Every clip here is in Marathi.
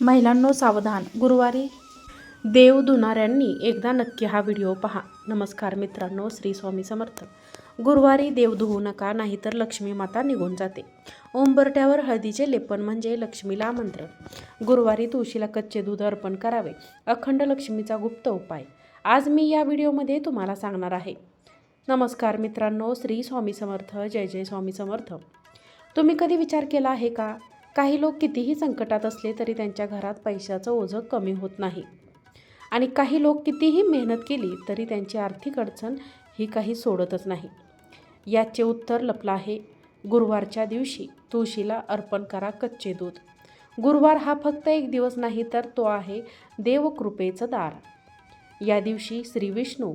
महिलांनो सावधान. गुरुवारी देव धुणाऱ्यांनी एकदा नक्की हा व्हिडिओ पहा. नमस्कार मित्रांनो श्री स्वामी समर्थ. गुरुवारी देव धुवू नका नाहीतर लक्ष्मी माता निघून जाते. ओंबरट्यावर हळदीचे लेपन म्हणजे लक्ष्मीला आमंत्रण. गुरुवारी तुळशीला कच्चे दूध अर्पण करावे. अखंड लक्ष्मीचा गुप्त उपाय. आज मी या व्हिडिओमध्ये तुम्हाला सांगणार आहे. नमस्कार मित्रांनो श्री स्वामी समर्थ. जय जय स्वामी समर्थ. तुम्ही कधी विचार केला आहे का? काही लोक कितीही संकटात असले तरी त्यांच्या घरात पैशाचं ओझं कमी होत नाही. आणि काही लोक कितीही मेहनत केली तरी त्यांची आर्थिक अडचण ही काही सोडतच नाही. याचे उत्तर लपलं आहे. गुरुवारच्या दिवशी तुळशीला अर्पण करा कच्चे दूध. गुरुवार हा फक्त एक दिवस नाही तर तो आहे देवकृपेचं दार. या दिवशी श्री विष्णू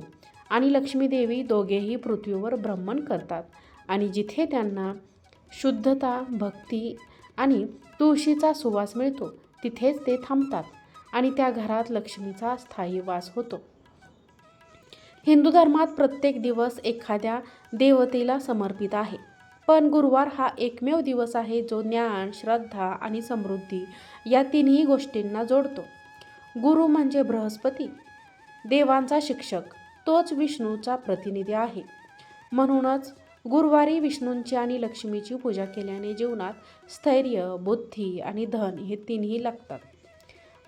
आणि लक्ष्मीदेवी दोघेही पृथ्वीवर भ्रमण करतात आणि जिथे त्यांना शुद्धता भक्ती आणि तुळशीचा सुवास मिळतो. तिथेच ते थांबतात आणि त्या घरात लक्ष्मीचा स्थायी वास होतो. हिंदू धर्मात प्रत्येक दिवस एखाद्या देवतेला समर्पित आहे. पण गुरुवार हा एकमेव दिवस आहे जो ज्ञान श्रद्धा आणि समृद्धी या तिन्ही गोष्टींना जोडतो. गुरु म्हणजे बृहस्पती. देवांचा शिक्षक तोच विष्णूचा प्रतिनिधी आहे. म्हणूनच गुरुवारी विष्णूंची आणि लक्ष्मीची पूजा केल्याने जीवनात स्थैर्य बुद्धी आणि धन हे तिन्ही लागतात.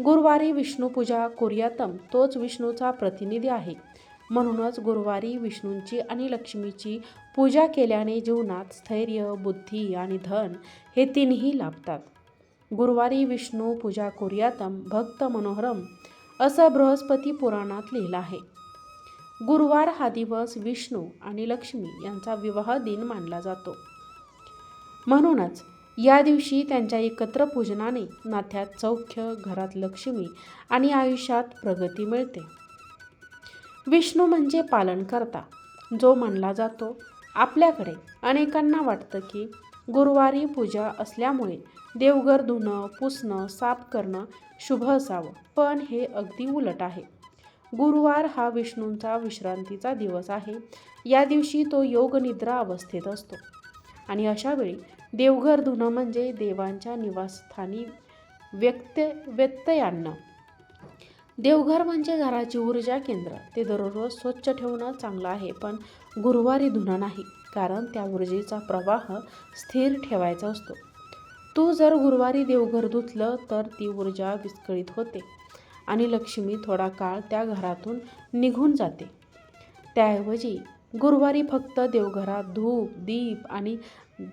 गुरुवारी विष्णू पूजा कुर्यातम तोच विष्णूचा प्रतिनिधी आहे. म्हणूनच गुरुवारी विष्णूंची आणि लक्ष्मीची पूजा केल्याने जीवनात स्थैर्य बुद्धी आणि धन हे तिन्ही लाभतात. गुरुवारी विष्णू पूजा कुर्यातम भक्त मनोहरम असं बृहस्पती पुराणात लिहिलं आहे. गुरुवार हा दिवस विष्णू आणि लक्ष्मी यांचा विवाह दिन मानला जातो. म्हणूनच या दिवशी त्यांच्या एकत्र पूजनाने नात्यात सौख्य घरात लक्ष्मी आणि आयुष्यात प्रगती मिळते. विष्णू म्हणजे पालनकर्ता जो मानला जातो. आपल्याकडे अनेकांना वाटतं की गुरुवारी पूजा असल्यामुळे देवघर धुणं पुसणं साफ करणं शुभ असावं पण हे अगदी उलट आहे. गुरुवार हा विष्णूंचा विश्रांतीचा दिवस आहे. या दिवशी तो योगनिद्रा अवस्थेत असतो. आणि अशावेळी देवघर धुणं म्हणजे देवांच्या निवासस्थानी व्यक्त व्यत्यय देवघर म्हणजे घराची ऊर्जा केंद्र. ते दररोज स्वच्छ ठेवणं चांगलं आहे पण गुरुवारी धुणं नाही कारण त्या ऊर्जेचा प्रवाह स्थिर ठेवायचा असतो. तू जर गुरुवारी देवघर धुतलं तर ती ऊर्जा विस्कळीत होते. आणि लक्ष्मी थोडा काळ त्या घरातून निघून जाते. त्याऐवजी गुरुवारी फक्त देवघरात धूप दीप आणि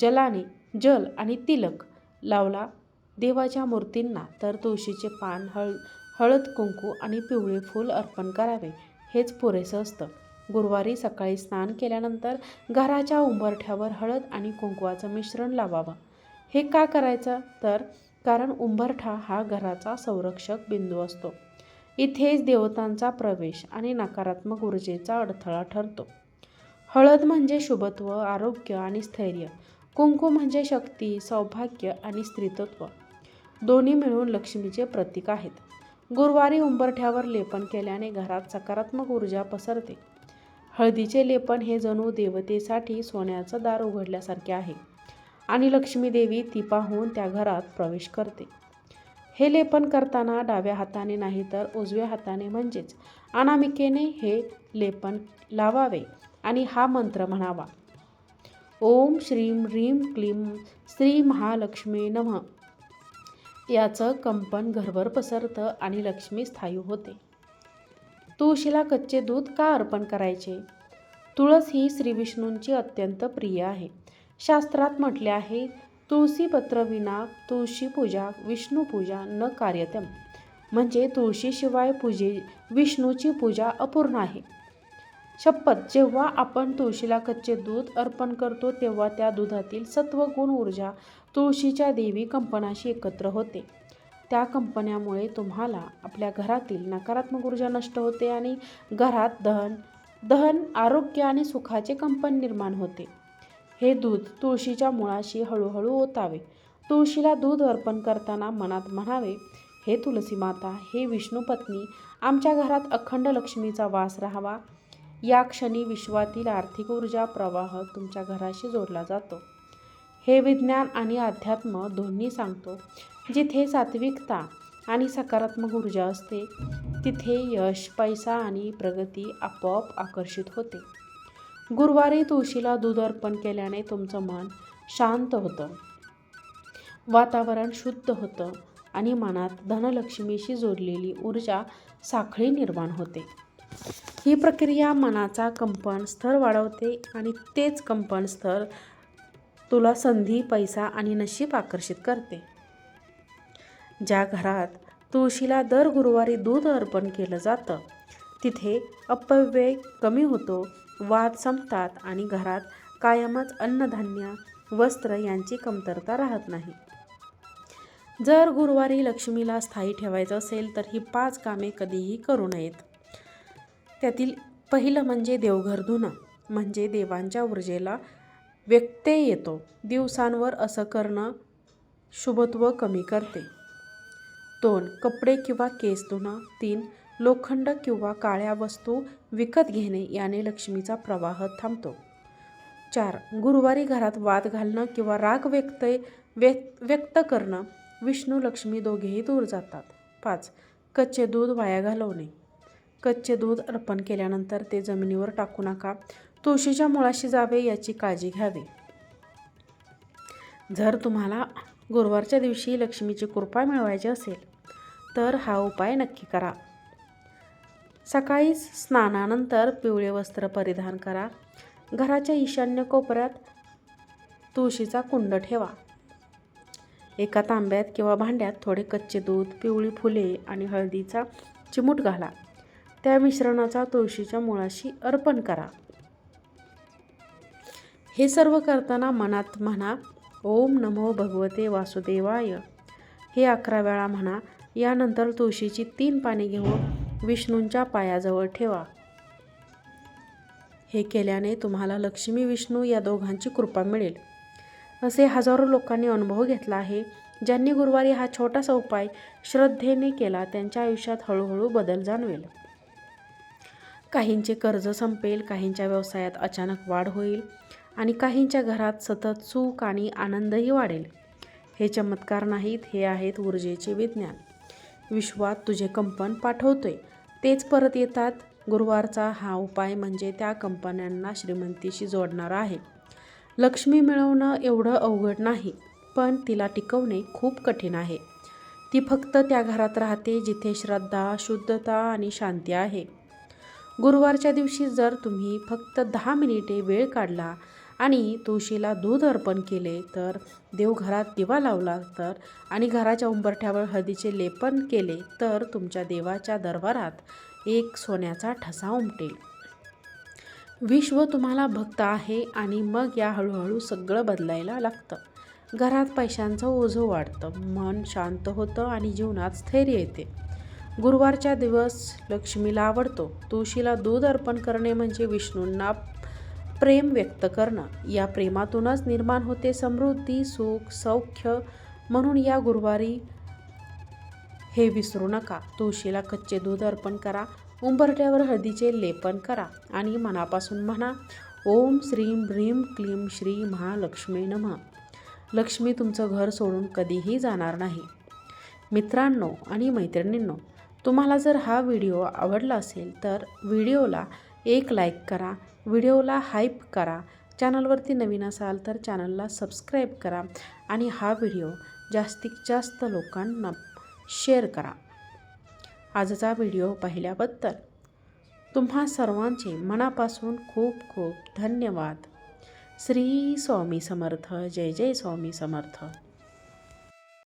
जलाने जल आणि तिलक लावला देवाच्या मूर्तींना तर तुळशीचे पान हळ हळद कुंकू आणि पिवळे फूल अर्पण करावे. हेच पुरेसं असतं. गुरुवारी सकाळी स्नान केल्यानंतर घराच्या उंबरठ्यावर हळद आणि कुंकवाचं मिश्रण लावावं. हे का करायचं? तर कारण उंबरठा हा घराचा संरक्षक बिंदू असतो. इथेच देवतांचा प्रवेश आणि नकारात्मक ऊर्जेचा अडथळा ठरतो. हळद म्हणजे शुभत्व आरोग्य आणि स्थैर्य. कुंकू म्हणजे शक्ती सौभाग्य आणि स्त्रीत्व. दोन्ही मिळून लक्ष्मीचे प्रतीक आहेत. गुरुवारी उंबरठ्यावर लेपन केल्याने घरात सकारात्मक ऊर्जा पसरते. हळदीचे लेपन हे जणू देवतेसाठी सोन्याचं दार उघडल्यासारखे आहे. आणि लक्ष्मीदेवी ती पाहून त्या घरात प्रवेश करते. हे लेपन करताना डाव्या हाताने नाही तर उजव्या हाताने म्हणजेच अनामिकेने हे लेपन लावावे आणि हा मंत्र म्हणावा. ओम श्रीम ह्रीम क्लीम श्री महालक्ष्मी नमः. याचं कंपन घरभर पसरतं आणि लक्ष्मी स्थायू होते. तुळशीला कच्चे दूध का अर्पण करायचे? तुळस ही श्री विष्णूंची अत्यंत प्रिय आहे. शास्त्रात म्हटले आहे तुळशीपत्र विना तुळशी पूजा विष्णू पूजा न कार्यतम. म्हणजे तुळशीशिवाय पूजे विष्णूची पूजा अपूर्ण आहे. शपथ जेव्हा आपण तुळशीला कच्चे दूध अर्पण करतो तेव्हा त्या दुधातील सत्वगुण ऊर्जा तुळशीच्या देवी कंपनाशी एकत्र होते. त्या कंपन्यामुळे तुम्हाला आपल्या घरातील नकारात्मक ऊर्जा नष्ट होते आणि घरात दहन दहन आरोग्य आणि सुखाचे कंपन निर्माण होते. हे दूध तुळशीच्या मुळाशी हळूहळू ओतावे. तुळशीला दूध अर्पण करताना मनात म्हणावे हे तुलसी माता हे विष्णू पत्नी आमच्या घरात अखंड लक्ष्मीचा वास राहावा. या क्षणी विश्वातील आर्थिक ऊर्जा प्रवाह तुमच्या घराशी जोडला जातो. हे विज्ञान आणि अध्यात्म दोन्ही सांगतो. जिथे सात्विकता आणि सकारात्मक ऊर्जा असते तिथे यश पैसा आणि प्रगती आपोआप आकर्षित होते. गुरुवारी तुळशीला दूध अर्पण केल्याने तुमचं मन शांत होतं. वातावरण शुद्ध होतं आणि मनात धनलक्ष्मीशी जोडलेली ऊर्जा साखळी निर्माण होते. ही प्रक्रिया मनाचा कंपन स्तर वाढवते आणि तेच कंपन स्तर तुला संधी पैसा आणि नशीब आकर्षित करते. ज्या घरात तुळशीला दर गुरुवारी दूध अर्पण केलं जातं तिथे अपव्यय कमी होतो वाद संपतात आणि घरात कायमच अन्नधान्य वस्त्र यांची कमतरता राहत नाही. जर गुरुवारी लक्ष्मीला स्थायी ठेवायचं असेल तर ही पाच कामे कधीही करू नयेत. त्यातील पहिलं म्हणजे देवघर धुणं म्हणजे देवांच्या ऊर्जेला व्यक्तय येतो. दिवसांवर असं करणं शुभत्व कमी करते. दोन कपडे किंवा केस धुणं. तीन लोखंड किंवा काळ्या वस्तू विकत घेणे याने लक्ष्मीचा प्रवाह थांबतो. चार गुरुवारी घरात वाद घालणं किंवा राग व्यक्त व्यक्त व्यक्त करणं विष्णू लक्ष्मी दोघेही दूर जातात. पाच कच्चे दूध वाया घालवणे. कच्चे दूध अर्पण केल्यानंतर ते जमिनीवर टाकू नका. तुळशीच्या मुळाशी जावे याची काळजी घ्यावी. जर तुम्हाला गुरुवारच्या दिवशी लक्ष्मीची कृपा मिळवायची असेल तर हा उपाय नक्की करा. सकाळी स्नानानंतर पिवळे वस्त्र परिधान करा. घराच्या ईशान्य कोपऱ्यात तुळशीचा कुंड ठेवा. एका तांब्यात किंवा भांड्यात थोडे कच्चे दूध पिवळी फुले आणि हळदीचा चिमूट घाला. त्या मिश्रणाचा तुळशीच्या मुळाशी अर्पण करा. हे सर्व करताना मनात म्हणा ओम नमो भगवते वासुदेवाय. हे अकरा वेळा म्हणा यानंतर तुळशीची तीन पाने घेऊन विष्णूंच्या पायाजवळ ठेवा. हे केल्याने तुम्हाला लक्ष्मी विष्णू या दोघांची कृपा मिळेल. असे हजारो लोकांनी अनुभव घेतला आहे ज्यांनी गुरुवारी हा छोटासा उपाय श्रद्धेने केला त्यांच्या आयुष्यात हळूहळू बदल जाणवेल. काहींचे कर्ज संपेल काहींच्या व्यवसायात अचानक वाढ होईल आणि काहींच्या घरात सतत सुख आणि आनंदही वाढेल. हे चमत्कार नाहीत हे आहेत ऊर्जेचे विज्ञान. विश्वात तुझे कंपन पाठवतोय. तेच परत येतात. गुरुवारचा हा उपाय म्हणजे त्या कंपन्यांना श्रीमंतीशी जोडणारा आहे. लक्ष्मी मिळवणं एवढं अवघड नाही पण तिला टिकवणे खूप कठीण आहे. ती फक्त त्या घरात राहते जिथे श्रद्धा शुद्धता आणि शांती आहे. गुरुवारच्या दिवशी जर तुम्ही फक्त दहा मिनिटे वेळ काढला आणि तुळशीला दूध अर्पण केले तर देवघरात दिवा लावला तर आणि घराच्या उंबरठ्यावर हळदीचे लेपन केले तर तुमच्या देवाच्या दरबारात एक सोन्याचा ठसा उमटेल. विश्व तुम्हाला भक्त आहे आणि मग या हळूहळू सगळं बदलायला लागतं. घरात पैशांचं ओझं वाढतं मन शांत होतं आणि जीवनात स्थैर्य येते. गुरुवारच्या दिवस लक्ष्मीला आवडतो. तुळशीला दूध अर्पण करणे म्हणजे विष्णूंना प्रेम व्यक्त करणं. या प्रेमातूनच निर्माण होते समृद्धी सुख सौख्य. म्हणून या गुरुवारी हे विसरू नका. तुळशीला कच्चे दूध अर्पण करा. उंबरट्यावर हळदीचे लेपन करा. आणि मनापासून म्हणा ओम श्रीम ह्रीम क्लीम श्री महालक्ष्मी नमः. लक्ष्मी तुमचं घर सोडून कधीही जाणार नाही. मित्रांनो आणि मैत्रिणींनो तुम्हाला जर हा व्हिडिओ आवडला असेल तर व्हिडिओला एक लाईक करा. व्हिडिओला हाईप करा. चॅनलवरती नवीन असाल तर चॅनलला सबस्क्राईब करा आणि हा व्हिडिओ जास्तीत जास्त लोकांना शेअर करा. आजचा व्हिडिओ पाहिल्याबद्दल तुम्हा सर्वांचे मनापासून खूप खूप धन्यवाद. श्री स्वामी समर्थ. जय जय स्वामी समर्थ.